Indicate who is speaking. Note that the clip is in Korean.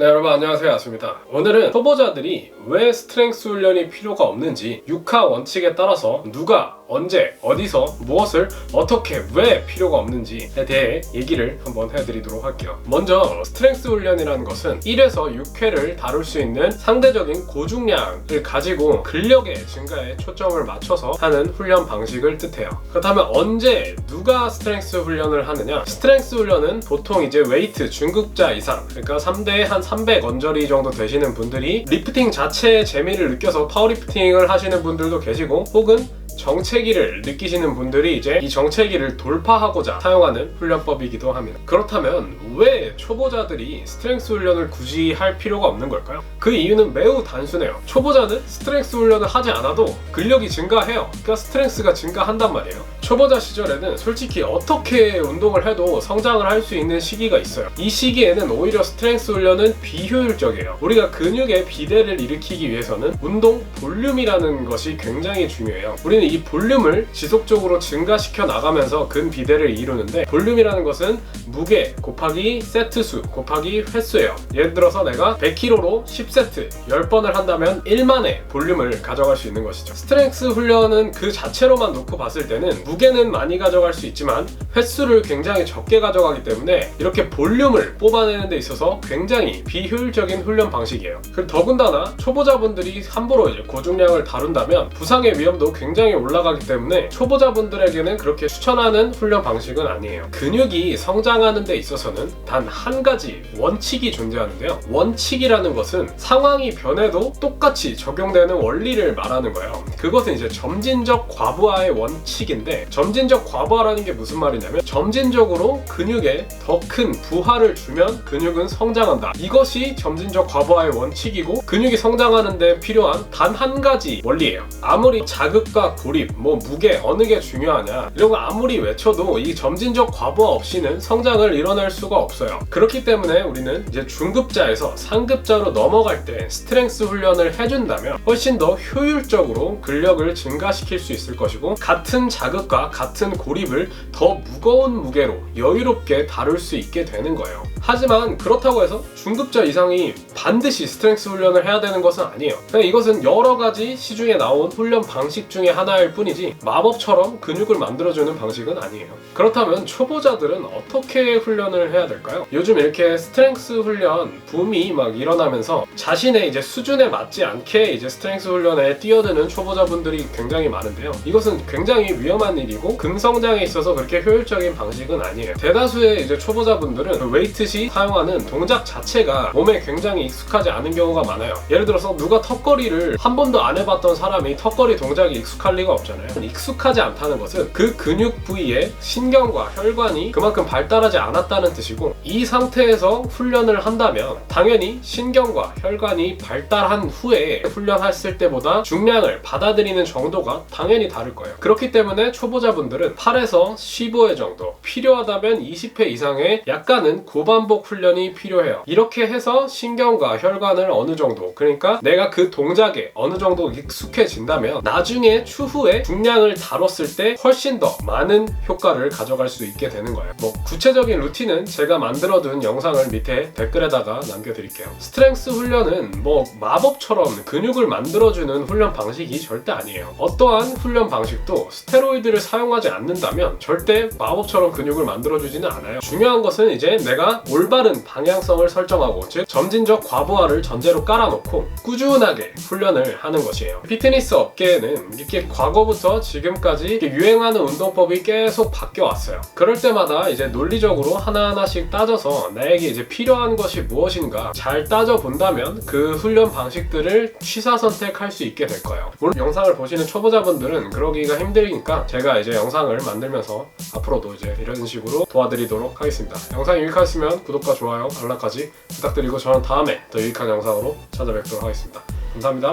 Speaker 1: 네 여러분 안녕하세요. 아수입니다. 오늘은 초보자들이 왜 스트렝스 훈련이 필요가 없는지 6하 원칙에 따라서 누가 언제 어디서 무엇을 어떻게 왜 필요가 없는지에 대해 얘기를 한번 해드리도록 할게요. 먼저 스트렝스 훈련이라는 것은 1에서 6회를 다룰 수 있는 상대적인 고중량을 가지고 근력의 증가에 초점을 맞춰서 하는 훈련 방식을 뜻해요. 그렇다면 언제 누가 스트렝스 훈련을 하느냐? 스트렝스 훈련은 보통 이제 웨이트 중급자 이상 그러니까 3대에 한 300 언저리 정도 되시는 분들이 리프팅 자체의 재미를 느껴서 파워리프팅을 하시는 분들도 계시고 혹은 정체기를 느끼시는 분들이 이제 이 정체기를 돌파하고자 사용하는 훈련법이기도 합니다. 그렇다면 왜 초보자들이 스트렝스 훈련을 굳이 할 필요가 없는 걸까요? 그 이유는 매우 단순해요. 초보자는 스트렝스 훈련을 하지 않아도 근력이 증가해요. 그러니까 스트렝스가 증가한단 말이에요. 초보자 시절에는 솔직히 어떻게 운동을 해도 성장을 할 수 있는 시기가 있어요. 이 시기에는 오히려 스트렝스 훈련은 비효율적이에요. 우리가 근육의 비대를 일으키기 위해서는 운동 볼륨이라는 것이 굉장히 중요해요. 우리는 이 볼륨을 지속적으로 증가시켜 나가면서 근 비대를 이루는데 볼륨이라는 것은 무게 곱하기 세트 수 곱하기 횟수예요. 예를 들어서 내가 100kg로 10세트 10번을 한다면 1만의 볼륨을 가져갈 수 있는 것이죠. 스트렝스 훈련은 그 자체로만 놓고 봤을 때는 무게는 많이 가져갈 수 있지만 횟수를 굉장히 적게 가져가기 때문에 이렇게 볼륨을 뽑아내는 데 있어서 굉장히 비효율적인 훈련 방식이에요. 그리고 더군다나 초보자분들이 함부로 이제 고중량을 다룬다면 부상의 위험도 굉장히 올라가기 때문에 초보자분들에게는 그렇게 추천하는 훈련 방식은 아니에요. 근육이 성장하는 데 있어서는 단 한 가지 원칙이 존재하는데요. 원칙이라는 것은 상황이 변해도 똑같이 적용되는 원리를 말하는 거예요. 그것은 이제 점진적 과부하의 원칙인데 점진적 과부하라는 게 무슨 말이냐면 점진적으로 근육에 더 큰 부하를 주면 근육은 성장한다. 이것이 점진적 과부하의 원칙이고 근육이 성장하는데 필요한 단 한 가지 원리예요. 아무리 자극과 고립, 뭐 무게 어느 게 중요하냐 이런 거 아무리 외쳐도 이 점진적 과부하 없이는 성장을 이뤄낼 수가 없어요. 그렇기 때문에 우리는 이제 중급자에서 상급자로 넘어갈 때 스트렝스 훈련을 해준다면 훨씬 더 효율적으로 근력을 증가시킬 수 있을 것이고 같은 자극과 같은 고립을 더 무거운 무게로 여유롭게 다룰 수 있게 되는 거예요. 하지만 그렇다고 해서 중급자 이상이 반드시 스트렝스 훈련을 해야 되는 것은 아니에요. 이것은 여러 가지 시중에 나온 훈련 방식 중에 하나 일 뿐이지 마법처럼 근육을 만들어주는 방식은 아니에요. 그렇다면 초보자들은 어떻게 훈련을 해야 될까요? 요즘 이렇게 스트렝스 훈련 붐이 막 일어나면서 자신의 이제 수준에 맞지 않게 이제 스트렝스 훈련에 뛰어드는 초보자분들이 굉장히 많은데요. 이것은 굉장히 위험한 일이고 근성장에 있어서 그렇게 효율적인 방식은 아니에요. 대다수의 이제 초보자분들은 그 웨이트 시 사용하는 동작 자체가 몸에 굉장히 익숙하지 않은 경우가 많아요. 예를 들어서 누가 턱걸이를 한 번도 안 해봤던 사람이 턱걸이 동작이 익숙할 리가 없잖아요. 익숙하지 않다는 것은 그 근육 부위에 신경과 혈관이 그만큼 발달하지 않았다는 뜻이고 이 상태에서 훈련을 한다면 당연히 신경과 혈관이 발달한 후에 훈련했을 때보다 중량을 받아들이는 정도가 당연히 다를 거예요. 그렇기 때문에 초보자분들은 8에서 15회 정도 필요하다면 20회 이상의 약간은 고반복 훈련이 필요해요. 이렇게 해서 신경과 혈관을 어느 정도 그러니까 내가 그 동작에 어느 정도 익숙해진다면 나중에 추후 에 중량을 다뤘을 때 훨씬 더 많은 효과를 가져갈 수 있게 되는 거예요. 뭐 구체적인 루틴은 제가 만들어둔 영상을 밑에 댓글에다가 남겨드릴게요. 스트렝스 훈련은 뭐 마법처럼 근육을 만들어주는 훈련 방식이 절대 아니에요. 어떠한 훈련 방식도 스테로이드를 사용하지 않는다면 절대 마법처럼 근육을 만들어주지는 않아요. 중요한 것은 이제 내가 올바른 방향성을 설정하고 즉 점진적 과부하를 전제로 깔아놓고 꾸준하게 훈련을 하는 것이에요. 피트니스 업계에는 이렇게 과거부터 지금까지 유행하는 운동법이 계속 바뀌어 왔어요. 그럴 때마다 이제 논리적으로 하나하나씩 따져서 나에게 이제 필요한 것이 무엇인가 잘 따져 본다면 그 훈련 방식들을 취사 선택할 수 있게 될 거예요. 물론 영상을 보시는 초보자분들은 그러기가 힘드니까 제가 이제 영상을 만들면서 앞으로도 이제 이런 식으로 도와드리도록 하겠습니다. 영상이 유익하시면 구독과 좋아요, 알람까지 부탁드리고 저는 다음에 더 유익한 영상으로 찾아뵙도록 하겠습니다. 감사합니다.